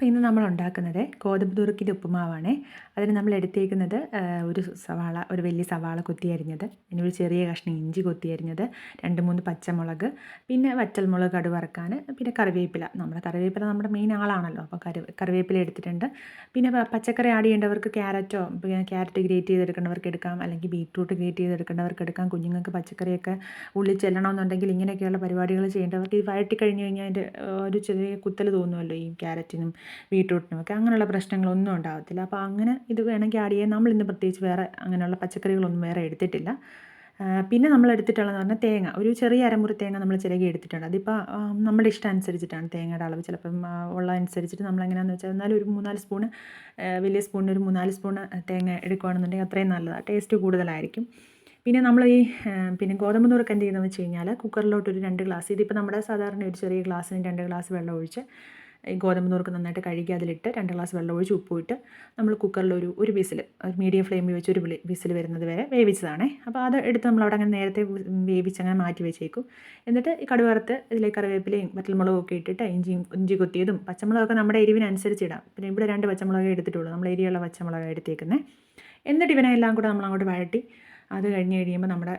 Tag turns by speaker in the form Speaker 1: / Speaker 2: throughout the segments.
Speaker 1: അപ്പോൾ ഇന്ന് നമ്മൾ ഉണ്ടാക്കുന്നത് ഗോതമ്പ് നുറുക്കിന്റെ ഉപ്പുമാവാണ്. അതിന് നമ്മൾ എടുത്തേക്കുന്നത് ഒരു സവാള ഒരു വലിയ സവാള കൊത്തി അരിഞ്ഞത്. പിന്നെ ഒരു ചെറിയ കഷ്ണം ഇഞ്ചി കൊത്തി അരിഞ്ഞത്. രണ്ട് മൂന്ന് പച്ചമുളക് പിന്നെ വറ്റൽമുളക് കടു വറക്കാൻ പിന്നെ കറിവേപ്പില. നമ്മുടെ കറിവേപ്പില നമ്മുടെ മെയിൻ ആളാണല്ലോ. അപ്പോൾ കറി കറിവേപ്പില എടുത്തിട്ടുണ്ട്. പിന്നെ പച്ചക്കറി ആഡ് ചെയ്യേണ്ടവർക്ക് ക്യാരറ്റോ പിന്നെ ക്യാരറ്റ് ഗ്രേറ്റ് ചെയ്തെടുക്കേണ്ടവർക്ക് എടുക്കാം. അല്ലെങ്കിൽ ബീറ്റ്റൂട്ട് ഗ്രേറ്റ് ചെയ്തെടുക്കേണ്ടവർക്ക് എടുക്കാം. കുഞ്ഞുങ്ങൾക്ക് പച്ചക്കറിയൊക്കെ ഉള്ളിൽ ചെല്ലണമെന്നുണ്ടെങ്കിൽ ഇങ്ങനെയൊക്കെയുള്ള പരിപാടികൾ ചെയ്യേണ്ടവർക്ക് ഇത് വഴറ്റി കഴിഞ്ഞ് കഴിഞ്ഞാൽ അതിന്റെ ഒരു ചെറിയ കുത്തൽ തോന്നുമല്ലോ ഈ ക്യാരറ്റിനും ബീട്രൂട്ടിനും ഒക്കെ അങ്ങനെയുള്ള പ്രശ്നങ്ങളൊന്നും ഉണ്ടാകത്തില്ല അപ്പോൾ അങ്ങനെ ഇത് വേണമെങ്കിൽ ആഡ് ചെയ്യാൻ നമ്മളിന്ന് പ്രത്യേകിച്ച് വേറെ അങ്ങനെയുള്ള പച്ചക്കറികളൊന്നും വേറെ എടുത്തിട്ടില്ല. പിന്നെ നമ്മൾ എടുത്തിട്ടുള്ളതെന്ന് പറഞ്ഞാൽ തേങ്ങ. ഒരു ചെറിയ അരമുറി തേങ്ങ നമ്മൾ ചിരകി എടുത്തിട്ടുണ്ട്. അതിപ്പോൾ നമ്മുടെ ഇഷ്ടം അനുസരിച്ചിട്ടാണ് തേങ്ങയുടെ അളവ്. ചിലപ്പം ഉള്ള അനുസരിച്ചിട്ട് നമ്മൾ എങ്ങനെയാണെന്ന് വെച്ചാൽ എന്നാലും ഒരു മൂന്നാൽ സ്പൂണ് വലിയ സ്പൂണിന് ഒരു മൂന്നാൽ സ്പൂണ് തേങ്ങ എടുക്കുകയാണെന്നുണ്ടെങ്കിൽ അത്രയും നല്ലതാണ് ടേസ്റ്റ് കൂടുതലായിരിക്കും. പിന്നെ നമ്മൾ ഈ പിന്നെ ഗോതമ്പ് നുറുക്ക് എന്ത് ചെയ്യുന്നതെന്ന് വെച്ച് കഴിഞ്ഞാൽ കുക്കറിലോട്ട് ഒരു രണ്ട് ഗ്ലാസ് ഇതിപ്പോൾ നമ്മുടെ സാധാരണ ഒരു ചെറിയ ഗ്ലാസ്സിന് രണ്ട് ഗ്ലാസ് വെള്ളം ഒഴിച്ച് ഈ ഗോതമ്പ് നുറുക്ക് നന്നായിട്ട് കഴുകി അതിലിട്ട് രണ്ട് ഗ്ലാസ് വെള്ളം ഒഴിച്ച് ഉപ്പുമിട്ട് നമ്മൾ കുക്കറിൽ ഒരു ഒരു വിസിൽ മീഡിയം ഫ്ലെയിമിൽ വെച്ച് ഒരു വിസിൽ വരുന്നത് വരെ വേവിച്ചതാണേ. അപ്പോൾ അത് എടുത്ത് നമ്മൾ അവിടെ അങ്ങനെ നേരത്തെ വേവിച്ച് അങ്ങനെ മാറ്റി വെച്ചേക്കും. എന്നിട്ട് ഈ കടുവറുത്ത് ഇതിലേക്ക് കറിവേപ്പിലയും വറ്റൽമുളകും ഒക്കെ ഇട്ടിട്ട് ഇഞ്ചിയും ഇഞ്ചി കൊത്തിയതും പച്ചമുളകൊക്കെ നമ്മുടെ എരിവിനനുസരിച്ച് ഇടാം. പിന്നെ ഇവിടെ രണ്ട് പച്ചമുളകേ എടുത്തിട്ടുള്ളൂ. നമ്മൾ എരിയുള്ള പച്ചമുളക് എടുത്തേക്കുന്നത് എന്നിട്ട് ഇവനെല്ലാം കൂടെ നമ്മളങ്ങോട്ട് വഴട്ടി അത് കഴിഞ്ഞ് കഴിയുമ്പോൾ നമ്മുടെ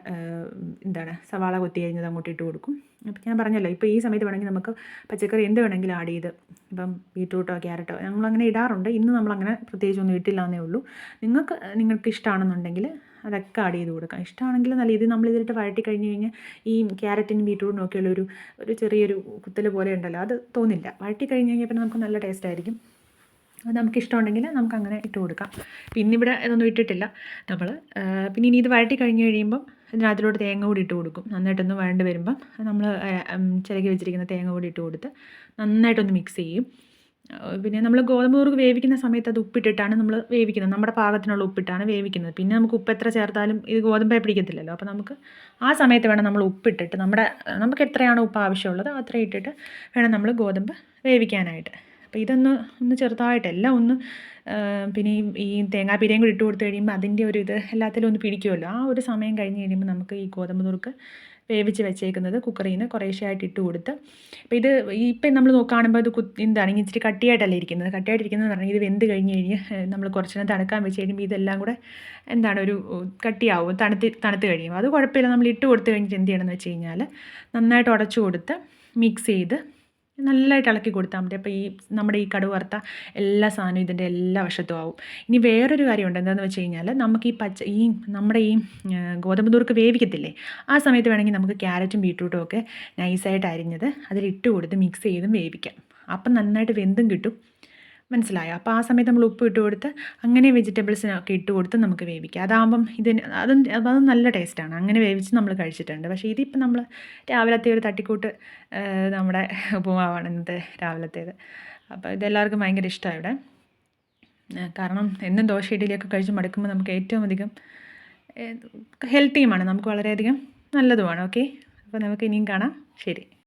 Speaker 1: എന്താണ് സവാള കൊത്തി കഴിഞ്ഞത് അങ്ങോട്ട് ഇട്ട് കൊടുക്കും. അപ്പം ഞാൻ പറഞ്ഞല്ലോ ഇപ്പോൾ ഈ സമയത്ത് വേണമെങ്കിൽ നമുക്ക് പച്ചക്കറി എന്ത് വേണമെങ്കിലും ആഡ് ചെയ്ത് ഇപ്പം ബീട്രൂട്ടോ ക്യാരറ്റോ ഞങ്ങളങ്ങനെ ഇടാറുണ്ട്. ഇന്ന് നമ്മളങ്ങനെ പ്രത്യേകിച്ചൊന്നും ഇട്ടില്ല എന്നേ ഉള്ളൂ. നിങ്ങൾക്ക് നിങ്ങൾക്ക് ഇഷ്ടമാണെന്നുണ്ടെങ്കിൽ അതൊക്കെ ആഡ് ചെയ്ത് കൊടുക്കാം. ഇഷ്ടമാണെങ്കിൽ നല്ല ഇത് നമ്മൾ ഇതിലിട്ട് വഴറ്റി കഴിഞ്ഞ് കഴിഞ്ഞാൽ ഈ ക്യാരറ്റിനും ബീട്രൂട്ടിനും ഒക്കെയുള്ള ഒരു ഒരു ചെറിയൊരു കുത്തൽ പോലെ ഉണ്ടല്ലോ അത് തോന്നില്ല. വഴറ്റി കഴിഞ്ഞ് കഴിഞ്ഞാൽ പിന്നെ നമുക്ക് നല്ല ടേസ്റ്റ് ആയിരിക്കും. അത് നമുക്ക് അങ്ങനെ ഇട്ട് കൊടുക്കാം. പിന്നെ ഇവിടെ ഇതൊന്നും ഇട്ടിട്ടില്ല. നമ്മൾ പിന്നെ ഇനി ഇത് വഴറ്റി കഴിഞ്ഞ് കഴിയുമ്പം ഇതിനകത്തിലോട്ട് തേങ്ങ കൂടി ഇട്ട് കൊടുക്കും. നന്നായിട്ടൊന്ന് വഴണ്ട് വരുമ്പം നമ്മൾ ചിലകി വെച്ചിരിക്കുന്ന തേങ്ങ കൂടി ഇട്ട് കൊടുത്ത് നന്നായിട്ടൊന്ന് മിക്സ് ചെയ്യും. പിന്നെ നമ്മൾ ഗോതമ്പ് നുറുക്ക് വേവിക്കുന്ന സമയത്ത് അത് ഉപ്പിട്ടിട്ടാണ് നമ്മൾ വേവിക്കുന്നത്. നമ്മുടെ പാകത്തിനുള്ള ഉപ്പിട്ടാണ് വേവിക്കുന്നത്. പിന്നെ നമുക്ക് ഉപ്പ് എത്ര ചേർത്താലും ഇത് ഗോതമ്പേ പിടിക്കത്തില്ലല്ലോ. അപ്പോൾ നമുക്ക് ആ സമയത്ത് വേണം നമ്മൾ ഉപ്പിട്ടിട്ട് നമ്മുടെ നമുക്ക് എത്രയാണോ ഉപ്പ് ആവശ്യമുള്ളത് അത്ര ഇട്ടിട്ട് വേണം നമ്മൾ ഗോതമ്പ് വേവിക്കാനായിട്ട്. അപ്പോൾ ഇതൊന്ന് ഒന്ന് ചെറുതായിട്ട് എല്ലാം ഒന്ന് പിന്നെ ഈ തേങ്ങാ തേങ്ങാപ്പീരയും കൂടി ഇട്ട് കൊടുത്ത് കഴിയുമ്പോൾ അതിന്റെ ഒരു ഇത് എല്ലാത്തിലും ഒന്ന് പിടിക്കുമല്ലോ ആ ഒരു സമയം കഴിഞ്ഞ് കഴിയുമ്പോൾ നമുക്ക് ഈ ഗോതമ്പ് നുറുക്ക് വേവിച്ച് വെച്ചേക്കുന്നത് കുക്കറിൽ നിന്ന് കുറേശ്ശെയായിട്ട് ഇട്ട് കൊടുത്ത് അപ്പോൾ ഇത് ഇപ്പം നമ്മൾ കാണുമ്പോൾ ഇത് കു എന്താണ് ഇച്ചിരി കട്ടിയായിട്ടല്ല ഇരിക്കുന്നത്. കട്ടിയായിട്ടിരിക്കുന്നത് പറഞ്ഞാൽ ഇത് വെന്ത് കഴിഞ്ഞ് കഴിഞ്ഞ് നമ്മൾ കുറച്ച് നേരം തണുക്കാൻ വെച്ച് കഴിയുമ്പോൾ ഇതെല്ലാം കൂടെ എന്താണ് ഒരു കട്ടിയാവും തണുത്ത് തണുത്ത് കഴിയുമ്പോൾ അത് കുഴപ്പമില്ല. നമ്മൾ ഇട്ട് കൊടുത്ത് കഴിഞ്ഞിട്ട് എന്ത് ചെയ്യണമെന്ന് വെച്ച് കഴിഞ്ഞാൽ നന്നായിട്ട് ഉടച്ചു കൊടുത്ത് മിക്സ് ചെയ്ത് നല്ലതായിട്ട് ഇളക്കി കൊടുത്താൽ മതി. അപ്പോൾ ഈ നമ്മുടെ ഈ കടു വറുത്ത എല്ലാ സാധനവും ഇതിന്റെ എല്ലാ വശത്തും ആവും. ഇനി വേറൊരു കാര്യമുണ്ട്. എന്താണെന്ന് വെച്ച് കഴിഞ്ഞാൽ നമുക്ക് ഈ പച്ച ഈ നമ്മുടെ ഈ ഗോതമ്പ് നുറുക്ക് വേവിക്കത്തില്ലേ? ആ സമയത്ത് വേണമെങ്കിൽ നമുക്ക് ക്യാരറ്റും ബീട്രൂട്ടും ഒക്കെ നൈസായിട്ട് അരിഞ്ഞത് അതിലിട്ട് കൊടുത്ത് മിക്സ് ചെയ്തും വേവിക്കാം. അപ്പം നന്നായിട്ട് വെന്തും കിട്ടും. മനസ്സിലായോ? അപ്പോൾ ആ സമയത്ത് നമ്മൾ ഉപ്പ് ഇട്ട് കൊടുത്ത് അങ്ങനെ വെജിറ്റബിൾസിനൊക്കെ ഇട്ട് കൊടുത്ത് നമുക്ക് വേവിക്കാം. അതാകുമ്പം ഇതിന് അതും അതും നല്ല ടേസ്റ്റാണ് അങ്ങനെ വേവിച്ച് നമ്മൾ കഴിച്ചിട്ടുണ്ട്. പക്ഷേ ഇതിപ്പോൾ നമ്മൾ രാവിലത്തെ ഒരു തട്ടിക്കൂട്ട് നമ്മുടെ ഉപമാവാണ് ഇന്നത്തെ രാവിലത്തേത്. അപ്പോൾ ഇതെല്ലാവർക്കും ഭയങ്കര ഇഷ്ടമാണ് ഇവിടെ. കാരണം എന്നും ദോശ ഇഡലിയൊക്കെ കഴിച്ച് മടുക്കുമ്പോൾ നമുക്ക് ഏറ്റവും അധികം ഹെൽത്തിയുമാണ് നമുക്ക് വളരെയധികം നല്ലതുമാണ്. ഓക്കെ അപ്പോൾ നമുക്ക് ഇനിയും കാണാം. ശരി.